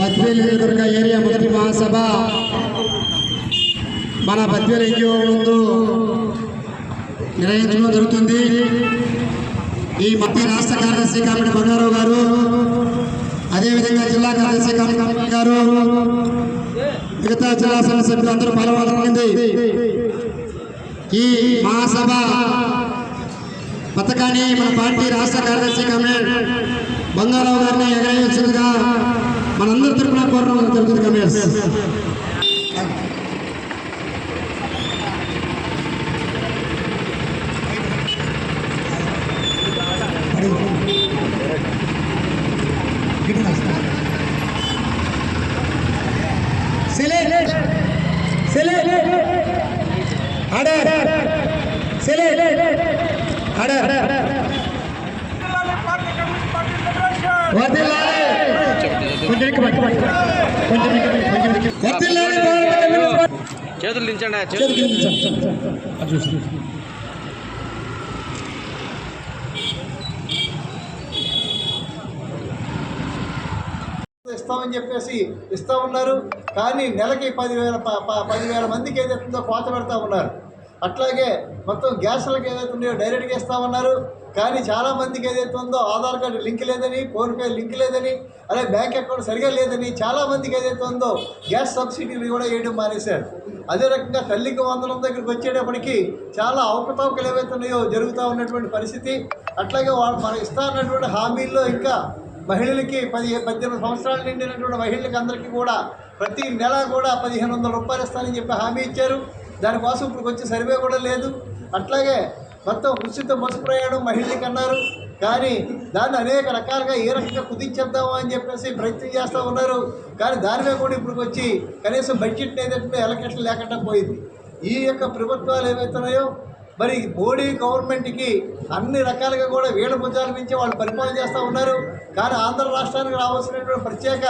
బద్వేలు నియోజకవర్గ ఏరియా మొదటి మహాసభ. మన బద్వేలు ఎన్జిఓ ముందు నిర్వహించడం జరుగుతుంది. ఈ మధ్య రాష్ట్ర కార్యదర్శి కమిటీ బంగారావు గారు అదేవిధంగా జిల్లా కార్యదర్శి కమిటీ గారు మిగతా జిల్లా సంఘ సభ్యులు అందరూ పాల్గొననుంది ఈ మహాసభ పథకాన్ని మన పార్టీ రాష్ట్ర కార్యదర్శి కమిటీ బంగారావు గారిని ఎగరేయవలసిందిగా మనందరి తరపున కోరడం జరుగుతుంది committee select select order select కొంచెం. కొంచెం చేతులు దించండి చేతులు. ఇస్తామని చెప్పేసి ఇస్తా ఉన్నారు. కానీ నెలకి పదివేల పదివేల మందికి ఏదైతుందో కోత పెడతా ఉన్నారు. అట్లాగే మొత్తం గ్యాసులకు ఏదైతే ఉన్నాయో డైరెక్ట్గా ఇస్తామన్నారు. కానీ చాలామందికి ఏదైతే ఉందో ఆధార్ కార్డు లింక్ లేదని ఫోన్పే లింక్ లేదని అలాగే బ్యాంక్ అకౌంట్ సరిగా లేదని చాలామందికి ఏదైతే ఉందో గ్యాస్ సబ్సిడీలు కూడా వేయడం మానేశారు. అదే రకంగా తల్లికి వందనం దగ్గరికి వచ్చేటప్పటికి చాలా అవకతవకలు ఏవైతే ఉన్నాయో జరుగుతూ ఉన్నటువంటి పరిస్థితి. అట్లాగే వాళ్ళు మనం ఇస్తా ఉన్నటువంటి హామీల్లో ఇంకా మహిళలకి పది పద్దెనిమిది సంవత్సరాలు నిండినటువంటి మహిళలకి అందరికీ కూడా ప్రతి నెల కూడా పదిహేను వందల రూపాయలు ఇస్తానని చెప్పి హామీ ఇచ్చారు. దానికోసం ఇప్పుడు వచ్చే సర్వే కూడా లేదు. అట్లాగే మొత్తం ఉచిత బస్సు ప్రయాణం మహిళలకి అన్నారు. కానీ దాన్ని అనేక రకాలుగా ఏ రకంగా కుదించేద్దాము అని చెప్పేసి ప్రయత్నం చేస్తూ ఉన్నారు. కానీ దానిమే కూడా ఇప్పుడు వచ్చి కనీసం బడ్జెట్ ఏదైతే ఎలక్షన్ లేకుండా పోయింది. ఈ యొక్క ప్రభుత్వాలు ఏమవుతున్నాయో మరి మోడీ గవర్నమెంట్కి అన్ని రకాలుగా కూడా వీళ్ళ భుజాల నుంచి వాళ్ళు పరిపాలన చేస్తూ ఉన్నారు. కానీ ఆంధ్ర రాష్ట్రానికి రావాల్సినటువంటి ప్రత్యేక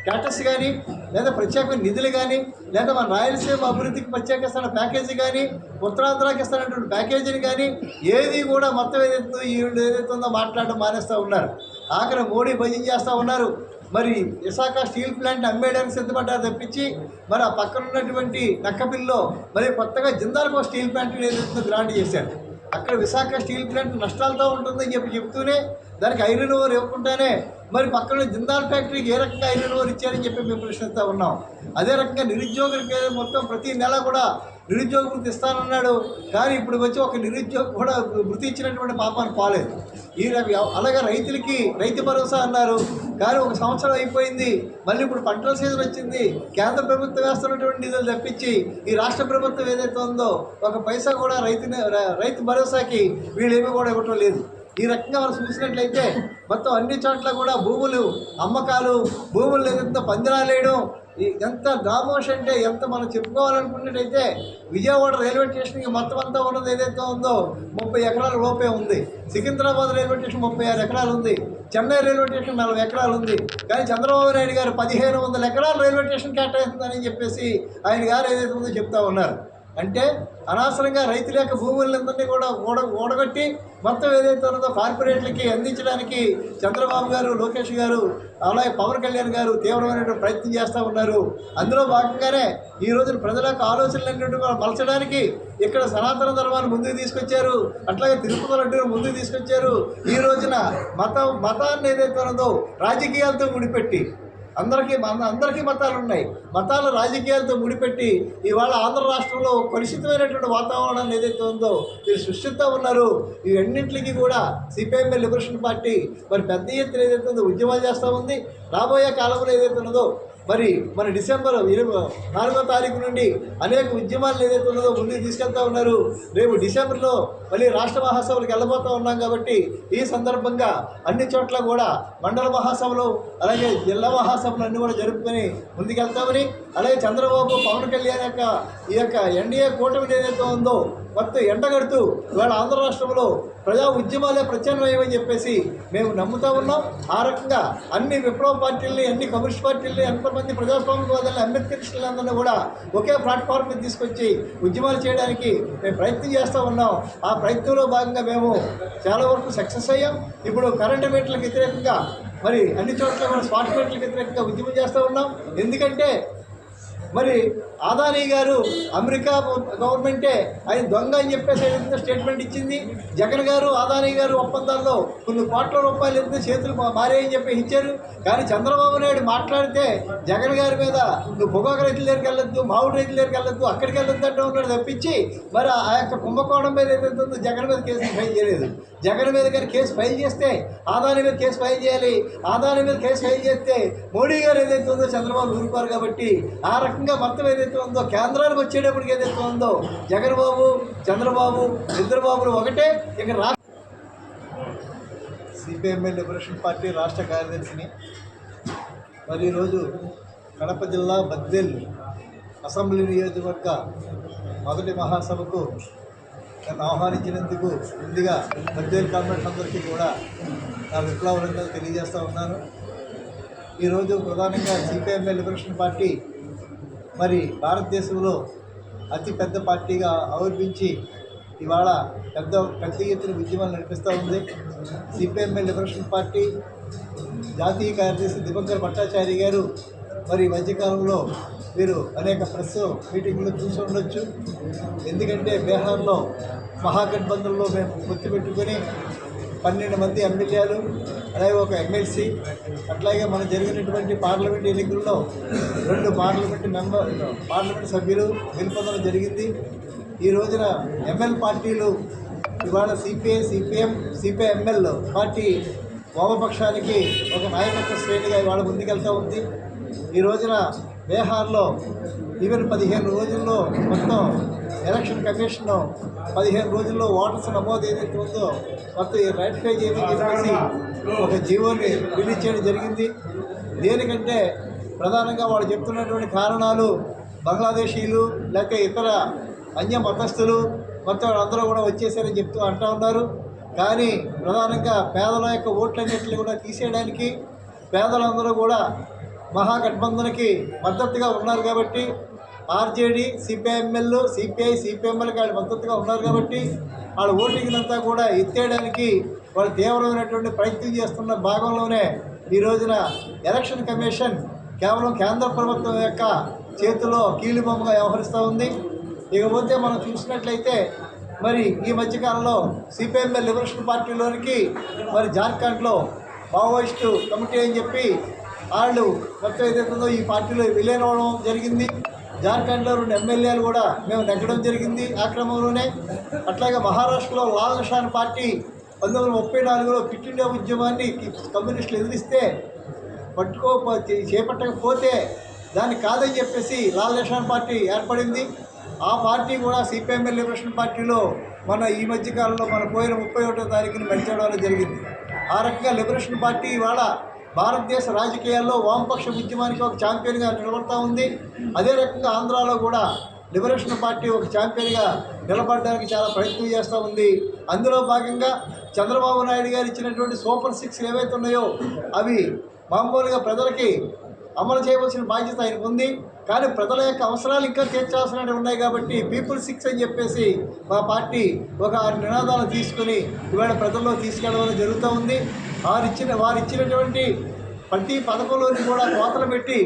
స్టేటస్ కానీ లేదా ప్రత్యేక నిధులు కానీ లేదా మన రాయలసీమ అభివృద్ధికి ప్రత్యేక ఇస్తున్న ప్యాకేజీ కానీ ఉత్తరాంధ్రాకి ఇస్తున్నటువంటి ప్యాకేజీని కానీ ఏది కూడా మొత్తం ఏదైతే ఈవిడ ఏదైతే ఉందో మాట్లాడడం మానేస్తూ ఉన్నారు. ఆఖరి మోడీ భజన చేస్తూ ఉన్నారు. మరి విశాఖ స్టీల్ ప్లాంట్ అమ్మేయడానికి సిద్ధపడ్డారు తప్పించి మరి ఆ పక్కన ఉన్నటువంటి నక్కపిల్లో మరి కొత్తగా జిందాల్కో స్టీల్ ప్లాంట్ ఏదైతే గ్రాంట్ చేశారు. అక్కడ విశాఖ స్టీల్ ప్లాంట్ నష్టాలతో ఉంటుందని చెప్పి చెప్తూనే దానికి ఐరన్ ఓవర్ ఇవ్వకుండానే మరి పక్కన జిందాల్ ఫ్యాక్టరీకి ఏ రకంగా ఐరన్ ఓవర్ ఇచ్చారని చెప్పి మేము ప్రశ్నిస్తూ ఉన్నాం. అదే రకంగా నిరుద్యోగులకి మొత్తం ప్రతి నెల కూడా నిరుద్యోగ వృత్తి ఇస్తానన్నాడు కానీ ఇప్పుడు వచ్చి ఒక నిరుద్యోగి కూడా వృత్తి ఇచ్చినటువంటి పాపాన్ని పాలేదు. ఈ అలాగే రైతులకి రైతు భరోసా అన్నారు. కానీ ఒక సంవత్సరం అయిపోయింది. మళ్ళీ ఇప్పుడు పంటల సీజన్ వచ్చింది. కేంద్ర ప్రభుత్వం వేస్తున్నటువంటి నిధులు తప్పించి ఈ రాష్ట్ర ప్రభుత్వం ఏదైతే ఉందో ఒక పైసా కూడా రైతు రైతు భరోసాకి వీళ్ళేమీ కూడా ఇవ్వటం లేదు. ఈ రకంగా మనం చూసినట్లయితే మొత్తం అన్ని చోట్ల కూడా భూములు అమ్మకాలు భూములు ఏదైతే పందిరాలేయడం ఎంత దామోష్ అంటే ఎంత మనం చెప్పుకోవాలనుకున్నట్టయితే విజయవాడ రైల్వే స్టేషన్కి మొత్తం అంతా ఉన్నది ఏదైతే ఉందో ముప్పై ఎకరాల లోపే ఉంది. సికింద్రాబాద్ రైల్వే స్టేషన్ ముప్పై ఆరు ఎకరాలు ఉంది. చెన్నై రైల్వే స్టేషన్ నలభై ఎకరాలు ఉంది. కానీ చంద్రబాబు నాయుడు గారు పదిహేను వందల ఎకరాలు రైల్వే స్టేషన్ కేటాయిస్తుందని చెప్పేసి ఆయన గారు ఏదైతే ఉందో చెప్తా ఉన్నారు. అంటే అనవసరంగా రైతుల యొక్క భూములందరినీ కూడా ఓడ ఓడగొట్టి మొత్తం ఏదైతే ఉన్నదో కార్పొరేట్లకి అందించడానికి చంద్రబాబు గారు లోకేష్ గారు అలాగే పవన్ కళ్యాణ్ గారు తీవ్రమైనటువంటి ప్రయత్నం చేస్తూ ఉన్నారు. అందులో భాగంగానే ఈ రోజున ప్రజల యొక్క ఆలోచనలు కూడా మలచడానికి ఇక్కడ సనాతన ధర్మాన్ని ముందుకు తీసుకొచ్చారు. అట్లాగే తిరుపతి లడ్డూని ముందుకు తీసుకొచ్చారు. ఈ రోజున మతం మతాన్ని ఏదైతే ఉన్నదో రాజకీయాలతో ముడిపెట్టి అందరికీ మన అందరికీ మతాలు ఉన్నాయి. మతాలు రాజకీయాలతో ముడిపెట్టి ఇవాళ ఆంధ్ర రాష్ట్రంలో కలుషితమైనటువంటి వాతావరణం ఏదైతే ఉందో మీరు సృష్టిస్తూ ఉన్నారు. ఇవన్నింటికి కూడా సిపిఐఎం లిబరేషన్ పార్టీ మరి పెద్ద ఎత్తున ఏదైతే ఉందో ఉద్యమాలు చేస్తూ ఉంది. రాబోయే కాలంలో ఏదైతే ఉన్నదో మరి మన డిసెంబర్ ఇరవై నాలుగో తారీఖు నుండి అనేక ఉద్యమాలు ఏదైతే ఉన్నదో ముందుకు తీసుకెళ్తా ఉన్నారు. రేపు డిసెంబర్లో మళ్ళీ రాష్ట్ర మహాసభలకు వెళ్ళబోతూ ఉన్నాం కాబట్టి ఈ సందర్భంగా అన్ని చోట్ల కూడా మండల మహాసభలు అలాగే జిల్లా మహాసభలు అన్నీ కూడా జరుపుకొని ముందుకెళ్తామని అలాగే చంద్రబాబు పవన్ కళ్యాణ్ యొక్క ఈ యొక్క ఎన్డీఏ కూటమి ఏదైతే ఉందో మొత్తం ఎండగడుతూ ఇవాళ ఆంధ్ర రాష్ట్రంలో ప్రజా ఉద్యమాలే ప్రత్యామ్నాయమని చెప్పేసి మేము నమ్ముతా ఉన్నాం. ఆ రకంగా అన్ని విప్లవ పార్టీలని అన్ని కమ్యూనిస్ట్ పార్టీలని ఎంతమంది ప్రజాస్వామ్యవాదాలని అంబేద్కరిస్టులందరినీ కూడా ఒకే ప్లాట్ఫామ్ మీద తీసుకొచ్చి ఉద్యమాలు చేయడానికి మేము ప్రయత్నం చేస్తూ ఉన్నాం. ఆ ప్రయత్నంలో భాగంగా మేము చాలా వరకు సక్సెస్ అయ్యాం. ఇప్పుడు కరెంటు మీటర్లకు వ్యతిరేకంగా మరి అన్ని చోట్ల కూడా స్మార్ట్ మీటర్లకు వ్యతిరేకంగా ఉద్యమం చేస్తూ ఉన్నాం. ఎందుకంటే మరి ఆదానీ గారు అమెరికా గవర్నమెంటే ఆయన దొంగ అని చెప్పేసి ఏదైతే స్టేట్మెంట్ ఇచ్చింది. జగన్ గారు ఆదానీ గారు ఒప్పందాల్లో కొన్ని కోట్ల రూపాయలు ఎత్తే చేతులు మా- మారాయని చెప్పి ఇచ్చారు. కానీ చంద్రబాబు నాయుడు మాట్లాడితే జగన్ గారి మీద నువ్వు పొగాకు రైతుల దగ్గరికి వెళ్ళొద్దు మామిడి రైతుల దగ్గరికి వెళ్ళొద్దు అక్కడికి వెళ్ళొద్దు అంటే ఉన్నాడు తప్పించి మరి ఆ యొక్క కుంభకోణం మీద ఏదైతే ఉందో జగన్ మీద కేసు ఫైల్ చేయలేదు. జగన్ మీద కానీ కేసు ఫైల్ చేస్తే ఆదాని మీద కేసు ఫైల్ చేయాలి. ఆదాని మీద కేసు ఫైల్ చేస్తే మోడీ గారు ఏదైతే ఉందో చంద్రబాబు ఊరుకోరు కాబట్టి ఆ రకంగా మొత్తం ఏదైతే ఉందో కేంద్రానికి వచ్చేటప్పటికి ఏదైతే ఉందో జగన్ బాబు చంద్రబాబు చంద్రబాబులు ఒకటే ఇక రా సిపిఎంఎల్ లిబరేషన్ పార్టీ రాష్ట్ర కార్యదర్శిని. మరి ఈరోజు కడప జిల్లా బద్దెల్ అసెంబ్లీ నియోజకవర్గ మొదటి మహాసభకు నన్ను ఆహ్వానించినందుకు ముందుగా బద్వేల్ కామెంట్స్ అందరికీ కూడా నా విప్లవాలను తెలియజేస్తూ ఉన్నాను. ఈరోజు ప్రధానంగా సిపిఎంఏ లిబరేషన్ పార్టీ మరి భారతదేశంలో అతిపెద్ద పార్టీగా ఆవిర్భించి ఇవాళ పెద్ద పెద్ద ఎత్తున ఉద్యమాలు నడిపిస్తూ ఉంది. సిపిఎంఏ లిబరేషన్ పార్టీ జాతీయ కార్యదర్శి దివంకర్ భట్టాచారి గారు మరి ఈ మధ్యకాలంలో మీరు అనేక ప్రెస్ మీటింగ్లు చూసి ఉండొచ్చు. ఎందుకంటే బీహార్లో మహాగఠబంధంలో మేము గుర్తు పెట్టుకొని పన్నెండు మంది ఎమ్మెల్యేలు అలాగే ఒక ఎమ్మెల్సీ అట్లాగే మన జరిగినటువంటి పార్లమెంట్ ఎన్నికల్లో రెండు పార్లమెంట్ మెంబర్ పార్లమెంట్ సభ్యులు గెలుపొందడం జరిగింది. ఈ రోజున ఎంఎల్ పార్టీలు ఇవాళ సిపిఐ సిపిఎం సిపిఐఎంఎల్ పార్టీ వామపక్షానికి ఒక నాయకత్వ శ్రేణిగా ఇవాళ ముందుకెళ్తూ ఉంది. ఈ రోజున బీహార్లో ఈవెన్ పదిహేను రోజుల్లో మొత్తం ఎలక్షన్ కమిషన్ పదిహేను రోజుల్లో ఓటర్స్ నమోదు ఏదైతే ఉందో మొత్తం ఈ రైటిఫై చేయమని చెప్పేసి ఒక జీవోని రిలీజ్ చేయడం జరిగింది. దేనికంటే ప్రధానంగా వాళ్ళు చెప్తున్నటువంటి కారణాలు బంగ్లాదేశీలు లేక ఇతర అన్య మతస్థులు మొత్తం అందరూ కూడా వచ్చేసారని చెప్తూ అంటూ ఉన్నారు. కానీ ప్రధానంగా పేదల యొక్క ఓట్లన్నింటినీ కూడా తీసేయడానికి పేదలందరూ కూడా మహాగఠబంధన్కి మద్దతుగా ఉన్నారు కాబట్టి ఆర్జేడీ సిపిఐఎంఎల్ సిపిఐ సిపిఎంఎల్ వాళ్ళు మద్దతుగా ఉన్నారు కాబట్టి వాళ్ళ ఓటింగ్లంతా కూడా ఎత్తేయడానికి వాళ్ళు తీవ్రమైనటువంటి ప్రయత్నం చేస్తున్న భాగంలోనే ఈ రోజున ఎలక్షన్ కమిషన్ కేవలం కేంద్ర ప్రభుత్వం యొక్క చేతిలో కీలుబొమ్మగా వ్యవహరిస్తూ ఉంది. ఇకపోతే మనం చూసినట్లయితే మరి ఈ మధ్యకాలంలో సిపిఎంఎల్ లిబరేషన్ పార్టీలోనికి మరి జార్ఖండ్లో మావోయిస్టు కమిటీ అని చెప్పి వాళ్ళు మొత్తం ఏదైతే ఉందో ఈ పార్టీలో విలీనం అవడం జరిగింది. జార్ఖండ్లో రెండు ఎమ్మెల్యేలు కూడా మేము నెగ్గడం జరిగింది ఆ క్రమంలోనే. అట్లాగే మహారాష్ట్రలో లాల్ నిషాన్ పార్టీ పంతొమ్మిది వందల ముప్పై నాలుగులో క్విట్ ఇండియా ఉద్యమాన్ని కమ్యూనిస్టులు ఎదిరిస్తే పట్టుకో చేపట్టకపోతే దాన్ని కాదని చెప్పేసి లాల్ నిషాన్ పార్టీ ఏర్పడింది. ఆ పార్టీ కూడా సిపిఎంఎల్ లిబరేషన్ పార్టీలో మన ఈ మధ్యకాలంలో మన పోయిన ముప్పై ఒకటో తారీఖున మెలిచేయడం జరిగింది. ఆ రకంగా లిబరేషన్ పార్టీ ఇవాళ భారతదేశ రాజకీయాల్లో వామపక్ష ఉద్యమానికి ఒక ఛాంపియన్గా నిలబడతా ఉంది. అదే రకంగా ఆంధ్రాలో కూడా లిబరేషన్ పార్టీ ఒక ఛాంపియన్గా నిలబడడానికి చాలా ప్రయత్నం చేస్తూ ఉంది. అందులో భాగంగా చంద్రబాబు నాయుడు గారు ఇచ్చినటువంటి సూపర్ సిక్స్ ఏవైతే ఉన్నాయో అవి మామూలుగా ప్రజలకి అమలు చేయవలసిన బాధ్యత ఆయనకు ఉంది. కానీ ప్రజల యొక్క అవసరాలు ఇంకా తీర్చాల్సినవి ఉన్నాయి కాబట్టి పీపుల్ సిక్స్ అని చెప్పేసి మా పార్టీ ఒక నినాదాలు తీసుకుని ఇవాళ ప్రజల్లో తీసుకెళ్ళడం జరుగుతూ ఉంది. వారిచ్చిన వారిచ్చినటువంటి ప్రతి పథకంలోని కూడా కోతలు పెట్టి